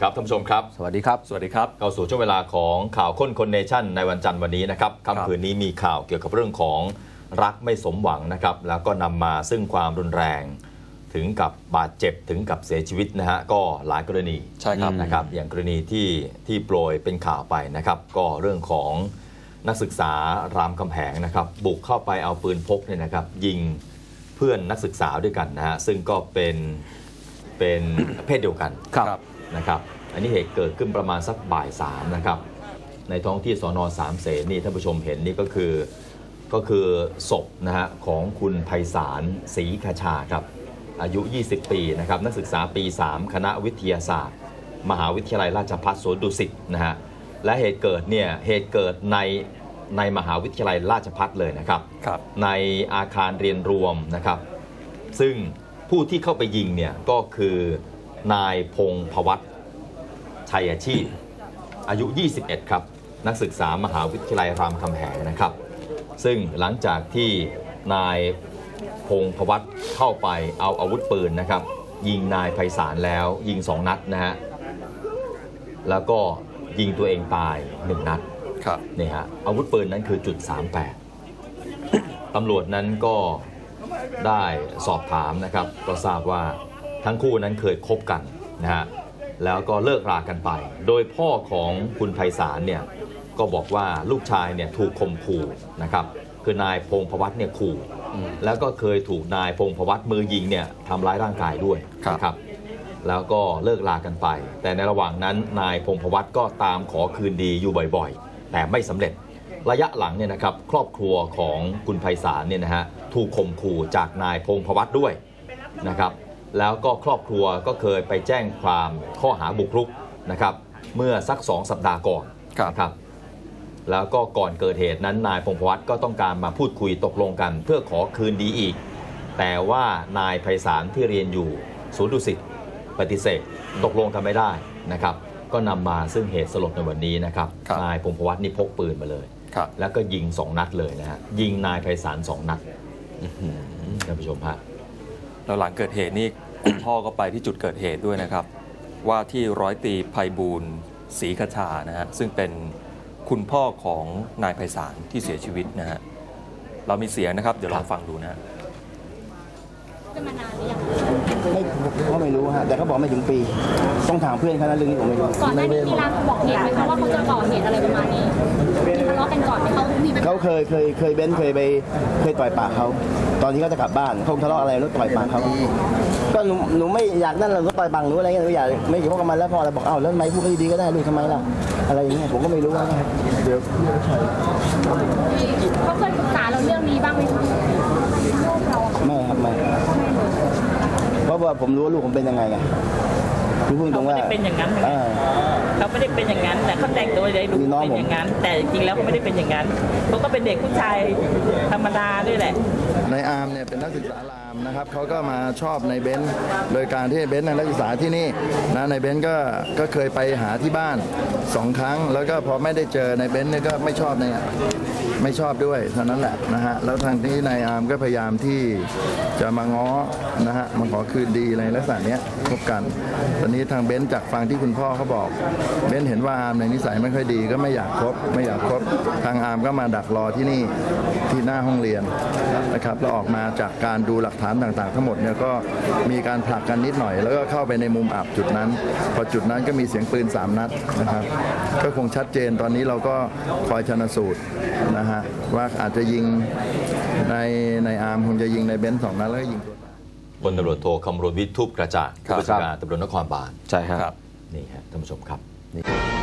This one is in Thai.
สวัสดีครับท่านผู้ชมครับ สวัสดีครับ สวัสดีครับเข้าสู่ช่วงเวลาของข่าวค้นคนเนชั่นในวันจันทร์วันนี้นะครับค่ำคืนนี้มีข่าวเกี่ยวกับเรื่องของรักไม่สมหวังนะครับ แล้วก็นำมาซึ่งความรุนแรง ถึงกับบาดเจ็บถึงกับเสียชีวิตนะฮะก็หลายกรณีใช่ครับนะครับ อย่างกรณีที่ที่โปรยเป็นข่าวไปนะครับ ก็เรื่องของนักศึกษารามคำแหงนะครับ บุกเข้าไปเอาปืนพกเนี่ยนะครับ ยิงเพื่อนนักศึกษาด้วยกันนะฮะซึ่งก็เป็นเป็นเพศเดียวกันครับ นะครับอันนี้เหตุเกิดขึ้นประมาณสักบ่ายสามนะครับในท้องที่สอนอสามเสนนี่ท่านผู้ชมเห็นนี่ก็คือก็คือศพนะฮะของคุณไพศาลศรีคชาครับอายุ 20 ปีนะครับนักศึกษาปี 3 คณะวิทยาศาสตร์ มหาวิทยาลัยราชภัฏสวนดุสิตนะฮะและเหตุเกิดเนี่ยเหตุเกิดในในมหาวิทยาลัยราชภัฏเลยนะครับครับในอาคารเรียนรวมนะครับ ซึ่งผู้ที่เข้าไปยิงเนี่ยก็คือนายพงพวัต ชัยอาชีพ อายุ 21 ครับ นักศึกษามหาวิทยาลัยรามคำแหงนะครับ ซึ่งหลังจากที่นายพงพวัตเข้าไปเอาอาวุธปืนนะครับ ยิงนายไพศาลแล้วยิงสองนัดนะฮะแล้วก็ยิงตัวเองตายหนึ่งนัดครับนี่ฮะอาวุธปืนนั้นคือจุด 38 ตำรวจนั้นก็ได้สอบถามนะครับ ก็ทราบว่าทั้งคู่นั้นเคยคบกันนะฮะ แล้วก็เลิกรากันไป โดยพ่อของคุณไพศาลเนี่ยก็บอกว่าลูกชายเนี่ยถูกข่มขู่นะครับคือนายพงพวัตเนี่ยขู่แล้วก็เคยถูกนายพงพวัตมือยิงเนี่ยทำร้ายร่างกายด้วยครับนะครับแล้วก็เลิกลากันไป แต่ในระหว่างนั้นนายพงพวัตก็ตามขอคืนดีอยู่บ่อยๆ แต่ไม่สำเร็จระยะหลังเนี่ยนะครับครอบครัวของคุณไพศาลเนี่ยนะฮะถูกข่มขู่จากนายพงพวัตด้วยนะครับ แล้วก็ครอบครัวก็เคยไปแจ้งความข้อหาบุกรุกนะครับ เมื่อสักสองสัปดาห์ก่อนครับนะครับแล้วก็ก่อนเกิดเหตุนั้นนายพงพวัตก็ต้องการมาพูดคุยตกลงกัน เพื่อขอคืนดีอีก แต่ว่านายไพศาลที่เรียนอยู่ศูนย์ดุสิตปฏิเสธตกลงกันไม่ได้นะครับ ก็นำมาซึ่งเหตุสลดในวันนี้นะครับครับนายพงพวัตนี่พกปืนมาเลยครับแล้วก็ยิงสองนัดเลยนะฮะยิงนายไพศาลสองนัดท่านผู้ชมฮะ แล้วหลังเกิดเหตุนี่คุณพ่อก็ไปที่จุดเกิดเหตุด้วยนะครับ ว่าที่ร้อยตรีไพบูลย์ศรีคชานะฮะซึ่งเป็นคุณพ่อของนายไพศาลที่เสียชีวิตนะฮะเรามีเสียงนะครับ เดี๋ยวลองฟังดูนะฮะเป็นมานานหรือยังไม่เขาไม่รู้ฮะแต่เขาบอกไม่ถึงปี ต้องถามเพื่อนเขานะเรื่องนี้ผมไม่รู้ก่อนหน้านี้มีรางบอกเหตุไหมคะว่าเขาจะก่อเหตุอะไรประมาณนี้มีทะเลาะกันก่อนไหมเขามีปัญหาเขาเคยเคยเคยเบ้นเคยไปเคยต่อยปากเขา ตอนที่เขาจะกลับบ้านเขาทะเลาะอะไรแล้วต่อยปากเขาก็หนูหนูไม่อยากนั่นเราก็ต่อยปากหนูอะไรเงี้ยหนูอยากไม่เกี่ยวกับมันแล้วพอเราบอกเอ้าแล้วทำไมพูดไม่ดีก็ได้ลูกทำไมล่ะอะไรอย่างเงี้ยผมก็ไม่รู้ว่าเดี๋ยวเขาเคยปรึกษาเราเรื่องนี้บ้างไหมคะลูกเราอะไม่ครับไม่เพราะว่าผมรู้ว่าลูกผมเป็นยังไงไงคือพูดตรงว่าเขาไม่ได้เป็นอย่างนั้นอ่า เขาไม่ได้เป็นอย่างนั้นแต่เขาแต่งตัวได้ดูมีน้องเป็นอย่างนั้น แต่จริงๆแล้วเขาไม่ได้เป็นอย่างนั้นเขาก็เป็นเด็กผู้ชายธรรมดาด้วยแหละในอาร์มเนี่ยเป็นนักศึกษารามนะครับเขาก็มาชอบในเบนซ์โดยการที่เบนซ์เป็นนักศึกษาที่นี่นะในเบนซ์ก็ก็เคยไปหาที่บ้านสองครั้ง แล้วก็พอไม่ได้เจอในเบนซ์เนี่ยก็ไม่ชอบในไม่ชอบด้วยเท่านั้นแหละนะฮะแล้วทางที่นายอาร์มก็พยายามที่จะมาง้อนะฮะมาขอคืนดีในลักษณะเนี้ยคบกัน ตอนนี้ทางเบนซ์จากฟังที่คุณพ่อเขาบอกเบนซ์เห็นว่าอาร์มในนิสัยไม่ค่อยดีก็ไม่อยากคบไม่อยากคบทางอาร์มก็มาดักรอที่นี่ที่หน้าห้องเรียนนะครับแล้วออกมาจากการดูหลักฐานต่างๆ ทั้งหมดเนี่ยก็มีการผลักกันนิดหน่อย แล้วก็เข้าไปในมุมอับจุดนั้น พอจุดนั้นก็มีเสียงปืน 3 นัดนะครับ ก็คงชัดเจนตอนนี้เราก็คอยชนสูตรนะฮะว่าอาจจะยิงในในอาร์มคงจะยิงในเบนซ์สองนัดแล้วก็ยิงตัวตายพลตำรวจโทคำรณวิทย์ทุบกระจ่างครับผู้บัญชาการตำรวจนครบาลใช่ครับครับนี่ฮะท่านผู้ชมครับ 你。